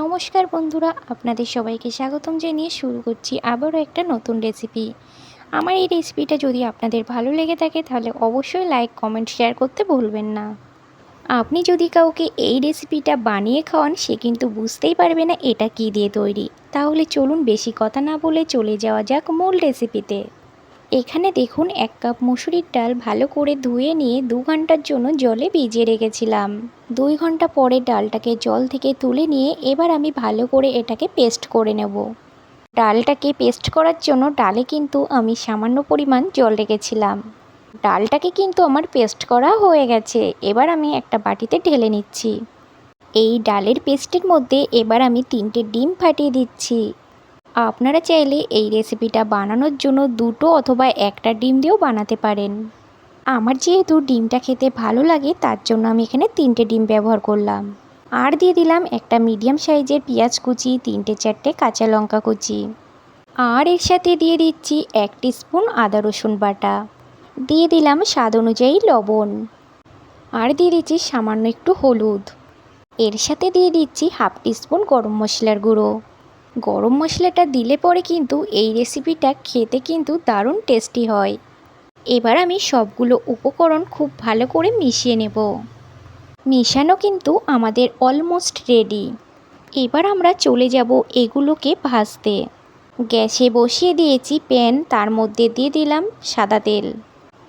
নমস্কার বন্ধুরা, আপনাদের সবাইকে স্বাগতম জানিয়ে শুরু করছি আবারও একটা নতুন রেসিপি আমার এই রেসিপিটা যদি আপনাদের ভালো লেগে থাকে, তাহলে অবশ্যই লাইক কমেন্ট শেয়ার করতে ভুলবেন না। আপনি যদি কাউকে এই রেসিপিটা বানিয়ে খাওয়ান, সে কিন্তু বুঝতেই পারবে না এটা কী দিয়ে তৈরি। তাহলে চলুন বেশি কথা না বলে চলে যাওয়া যাক মূল রেসিপিতে এখানে দেখুন, এক কাপ মুসুরির ডাল ভালো করে ধুয়ে নিয়ে দু ঘণ্টার জন্য জলে ভিজিয়ে রেখেছিলাম। দুই ঘণ্টা পরে ডালটাকে জল থেকে তুলে নিয়ে এবার আমি ভালো করে এটাকে পেস্ট করে নেব। ডালটাকে পেস্ট করার জন্য ডালে কিন্তু আমি সামান্য পরিমাণ জল রেখেছিলাম। ডালটাকে কিন্তু আমার পেস্ট করা হয়ে গেছে, এবার আমি একটা বাটিতে ঢেলে নিচ্ছি। এই ডালের পেস্টের মধ্যে এবার আমি তিনটে ডিম ফাটিয়ে দিচ্ছি। আপনারা চাইলে এই রেসিপিটা বানানোর জন্য দুটো অথবা একটা ডিম দিয়েও বানাতে পারেন। আমার যেহেতু ডিমটা খেতে ভালো লাগে, তার জন্য আমি এখানে তিনটে ডিম ব্যবহার করলাম। আর দিয়ে দিলাম একটা মিডিয়াম সাইজের পেঁয়াজ কুচি, তিনটে চারটে কাঁচা লঙ্কা কুচি। আর এর সাথে দিয়ে দিচ্ছি এক স্পুন আদা রসুন বাটা। দিয়ে দিলাম স্বাদ অনুযায়ী লবণ। আর দিয়ে দিচ্ছি সামান্য একটু হলুদ। এর সাথে দিয়ে দিচ্ছি হাফ স্পুন গরম মশলার গুঁড়ো। গরম মশলাটা দিলে পরে কিন্তু এই রেসিপিটা খেতে কিন্তু দারুণ টেস্টি হয়। এবার আমি সবগুলো উপকরণ খুব ভালো করে মিশিয়ে নেব। মিশানো কিন্তু আমাদের অলমোস্ট রেডি এবার আমরা চলে যাব এগুলোকে ভাজতে। গ্যাসে বসিয়ে দিয়েছি প্যান তার মধ্যে দিয়ে দিলাম সাদা তেল।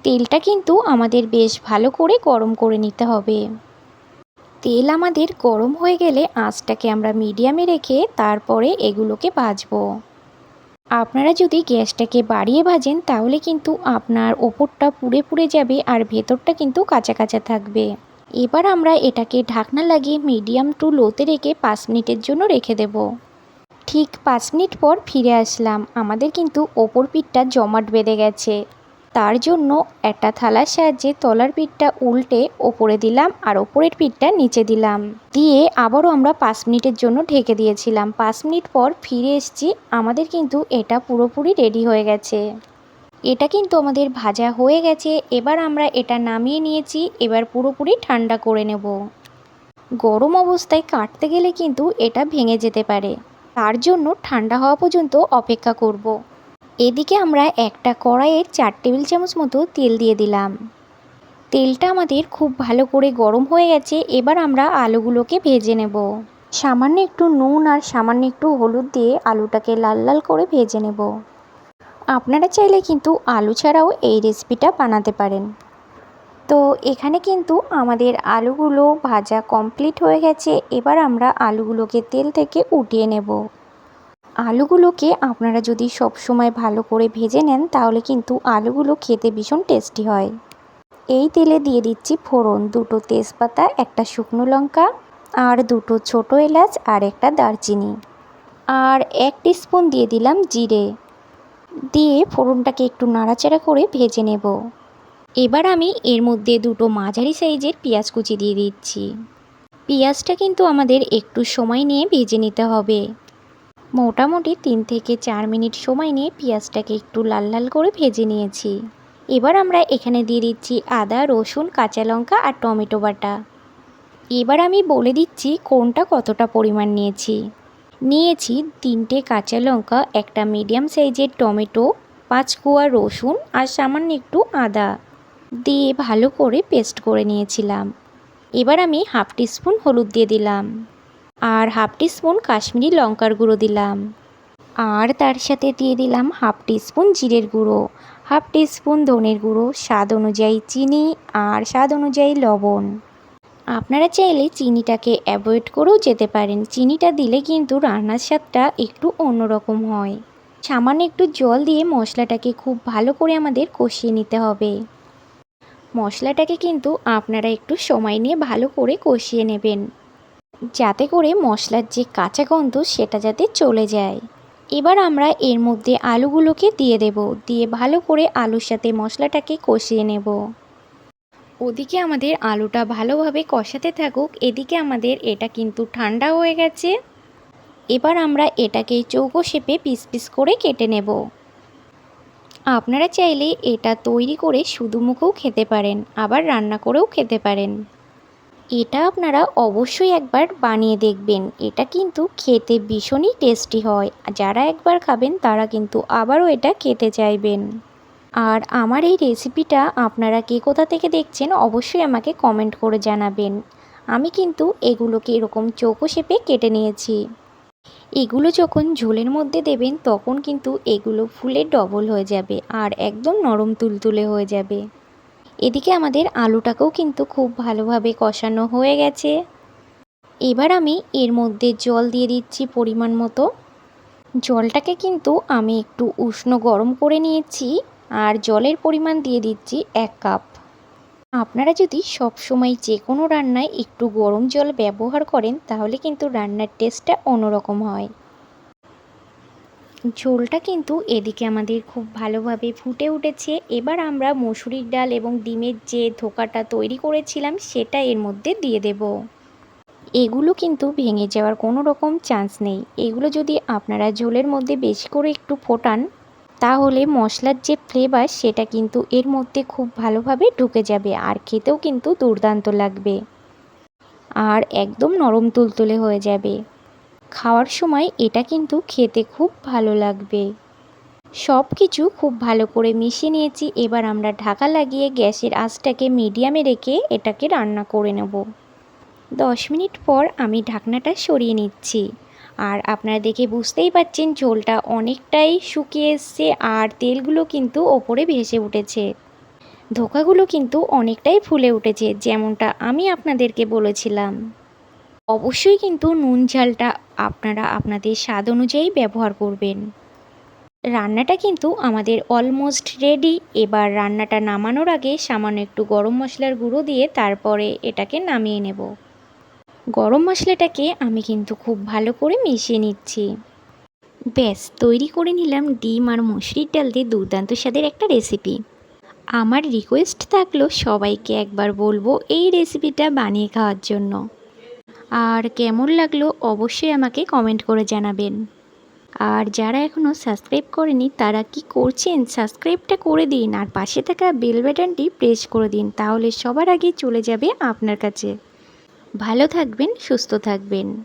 তেলটা কিন্তু আমাদের বেশ ভালো করে গরম করে নিতে হবে। তেল আমাদের গরম হয়ে গেলে আঁচটাকে আমরা মিডিয়ামে রেখে তারপরে এগুলোকে ভাজবো। আপনারা যদি গ্যাসটাকে বাড়িয়ে ভাজেন, তাহলে কিন্তু আপনার ওপরটা পুড়ে পুড়ে যাবে আর ভেতরটা কিন্তু কাঁচা কাঁচা থাকবে। এবার আমরা এটাকে ঢাকনা লাগিয়ে মিডিয়াম টু লোতে রেখে পাঁচ মিনিটের জন্য রেখে দেব। ঠিক পাঁচ মিনিট পর ফিরে আসলাম। আমাদের কিন্তু ওপর পিঠটা জমাট বেঁধে গেছে। তার জন্য একটা থালার সাহায্যে তলার পিঠটা উল্টে ওপরে দিলাম আর ওপরের পিঠটা নিচে দিলাম। দিয়ে আবারও আমরা পাঁচ মিনিটের জন্য ঢেকে দিয়েছিলাম। পাঁচ মিনিট পর ফিরে এসেছি। আমাদের কিন্তু এটা পুরোপুরি রেডি হয়ে গেছে। এটা কিন্তু আমাদের ভাজা হয়ে গেছে। এবার আমরা এটা নামিয়ে নিয়েছি। এবার পুরোপুরি ঠান্ডা করে নেব। গরম অবস্থায় কাটতে গেলে কিন্তু এটা ভেঙে যেতে পারে। তার জন্য ঠান্ডা হওয়া পর্যন্ত অপেক্ষা করব। এদিকে আমরা একটা কড়াইয়ে চার টেবিল চামচ মতো তেল দিয়ে দিলাম। তেলটা আমাদের খুব ভালো করে গরম হয়ে গেছে, এবার আমরা আলুগুলোকে ভেজে নেব। সামান্য একটু নুন আর সামান্য একটু হলুদ দিয়ে আলুটাকে লাল লাল করে ভেজে নেব। আপনারা চাইলে কিন্তু আলু ছাড়াও এই রেসিপিটা বানাতে পারেন। তো এখানে কিন্তু আমাদের আলুগুলো ভাজা কমপ্লিট হয়ে গেছে, এবার আমরা আলুগুলোকে তেল থেকে উঠিয়ে নেব। আলুগুলোকে আপনারা যদি সব সময় ভালো করে ভেজে নেন, তাহলে কিন্তু আলুগুলো খেতে ভীষণ টেস্টি হয়। এই তেলে দিয়ে দিচ্ছি ফোড়ন, দুটো তেজপাতা, একটা শুকনো লঙ্কা, আর দুটো ছোটো এলাচ, আর একটা দারচিনি। আর এক স্পুন দিয়ে দিলাম জিরে। দিয়ে ফোড়নটাকে একটু নাড়াচাড়া করে ভেজে নেব। এবার আমি এর মধ্যে দুটো মাঝারি সাইজের পেঁয়াজ কুচি দিয়ে দিচ্ছি। পেঁয়াজটা কিন্তু আমাদের একটু সময় নিয়ে ভেজে নিতে হবে। মোটামুটি তিন থেকে চার মিনিট সময় নিয়ে পেঁয়াজটাকে একটু লাল লাল করে ভেজে নিয়েছি। এবার আমরা এখানে দিয়ে দিচ্ছি আদা, রসুন, কাঁচা লঙ্কা আর টমেটো বাটা। এবার আমি বলে দিচ্ছি কোনটা কতটা পরিমাণ নিয়েছি। নিয়েছি তিনটে কাঁচা লঙ্কা, একটা মিডিয়াম সাইজের টমেটো, পাঁচ কোয়া রসুন আর সামান্য একটু আদা দিয়ে ভালো করে পেস্ট করে নিয়েছিলাম। এবার আমি হাফ টিস্পুন হলুদ দিয়ে দিলাম। আর হাফ টিস্পুন কাশ্মীরি লঙ্কার গুঁড়ো দিলাম। আর তার সাথে দিয়ে দিলাম হাফ টিস্পুন জিরের গুঁড়ো, হাফ টিস্পুন ধনের গুঁড়ো, স্বাদ অনুযায়ী চিনি আর স্বাদ অনুযায়ী লবণ। আপনারা চাইলে চিনিটাকে অ্যাভয়েড করেও যেতে পারেন। চিনিটা দিলে কিন্তু রান্নার স্বাদটা একটু অন্যরকম হয়। সামান্য একটু জল দিয়ে মশলাটাকে খুব ভালো করে আমাদের কষিয়ে নিতে হবে। মশলাটাকে কিন্তু আপনারা একটু সময় নিয়ে ভালো করে কষিয়ে নেবেন। যাতে করে মশলার যে কাঁচা গন্ধ সেটা যাতে চলে যায়। এবার আমরা এর মধ্যে আলুগুলোকে দিয়ে দেব, দিয়ে ভালো করে আলুর সাথে মশলাটাকে কষিয়ে নেব। ওদিকে আমাদের আলুটা ভালোভাবে কষাতে থাকুক, এদিকে আমাদের এটা কিন্তু ঠান্ডা হয়ে গেছে। এবার আমরা এটাকে চৌকো শেপে পিস পিস করে কেটে নেব। আপনারা চাইলে এটা তৈরি করে শুধু মুখেও খেতে পারেন, আবার রান্না করেও খেতে পারেন। এটা আপনারা অবশ্যই একবার বানিয়ে দেখবেন। এটা কিন্তু খেতে ভীষণই টেস্টি হয়। যারা একবার খাবেন, তারা কিন্তু আবারও এটা খেতে চাইবেন। আর আমার এই রেসিপিটা আপনারা কে কোথা থেকে দেখছেন, অবশ্যই আমাকে কমেন্ট করে জানাবেন। আমি কিন্তু এগুলোকে এরকম চৌকো শেপে কেটে নিয়েছি। এগুলো যখন ঝোলের মধ্যে দেবেন, তখন কিন্তু এগুলো ফুলে ডবল হয়ে যাবে আর একদম নরম তুলতুলে হয়ে যাবে। এদিকে আমাদের আলুটাকেও কিন্তু খুব ভালোভাবে কষানো হয়ে গেছে। এবার আমি এর মধ্যে জল দিয়ে দিচ্ছি পরিমাণ মতো। জলটাকে কিন্তু আমি একটু উষ্ণ গরম করে নিয়েছি আর জলের পরিমাণ দিয়ে দিচ্ছি এক কাপ। আপনারা যদি সব সময় যে কোনো রান্নায় একটু গরম জল ব্যবহার করেন, তাহলে কিন্তু রান্নার টেস্টটা অন্যরকম হয়। ঝোলটা কিন্তু এদিকে আমাদের খুব ভালোভাবে ফুটে উঠেছে। এবার আমরা মসুরির ডাল এবং ডিমের যে ধোকাটা তৈরি করেছিলাম, সেটা এর মধ্যে দিয়ে দেব। এগুলো কিন্তু ভেঙে যাওয়ার কোনো রকম চান্স নেই। এগুলো যদি আপনারা ঝোলের মধ্যে বেশি করে একটু ফোটান, তাহলে মশলার যে ফ্লেভার সেটা কিন্তু এর মধ্যে খুব ভালোভাবে ঢুকে যাবে আর খেতেও কিন্তু দুর্দান্ত লাগবে। আর একদম নরম তুলতুলে হয়ে যাবে। খাওয়ার সময় এটা কিন্তু খেতে খুব ভালো লাগবে। সব কিছু খুব ভালো করে মিশিয়ে নিয়েছি, এবার আমরা ঢাকা লাগিয়ে গ্যাসের আঁচটাকে মিডিয়ামে রেখে এটাকে রান্না করে নেব। দশ মিনিট পর আমি ঢাকনাটা সরিয়ে নিচ্ছি। আর আপনারা দেখে বুঝতেই পাচ্ছেন ঝোলটা অনেকটাই শুকিয়ে এসছে আর তেলগুলো কিন্তু ওপরে ভেসে উঠেছে। ধোকাগুলো কিন্তু অনেকটাই ফুলে উঠেছে, যেমনটা আমি আপনাদেরকে বলেছিলাম। অবশ্যই কিন্তু নুন ঝালটা আপনারা আপনাদের স্বাদ অনুযায়ী ব্যবহার করবেন। রান্নাটা কিন্তু আমাদের অলমোস্ট রেডি এবার রান্নাটা নামানোর আগে সামান্য একটু গরম মশলার গুঁড়ো দিয়ে তারপরে এটাকে নামিয়ে নেব। গরম মশলাটাকে আমি কিন্তু খুব ভালো করে মিশিয়ে নিচ্ছি। ব্যাস, তৈরি করে নিলাম ডিম আর মুসুরির ডাল দিয়ে দুর্দান্ত স্বাদের একটা রেসিপি আমার রিকোয়েস্ট থাকল সবাইকে একবার বলব এই রেসিপিটা বানিয়ে খাওয়ার জন্য। আর কেমন লাগল অবশ্যই আমাকে কমেন্ট করে জানাবেন। আর যারা এখনও সাবস্ক্রাইব করেনি, তারা কি করছেন? সাবস্ক্রাইবটা করে দিন আর পাশে থাকা বেল বাটনটি প্রেস করে দিন, তাহলে সবার আগে চলে যাবে আপনার কাছে। ভালো থাকবেন, সুস্থ থাকবেন।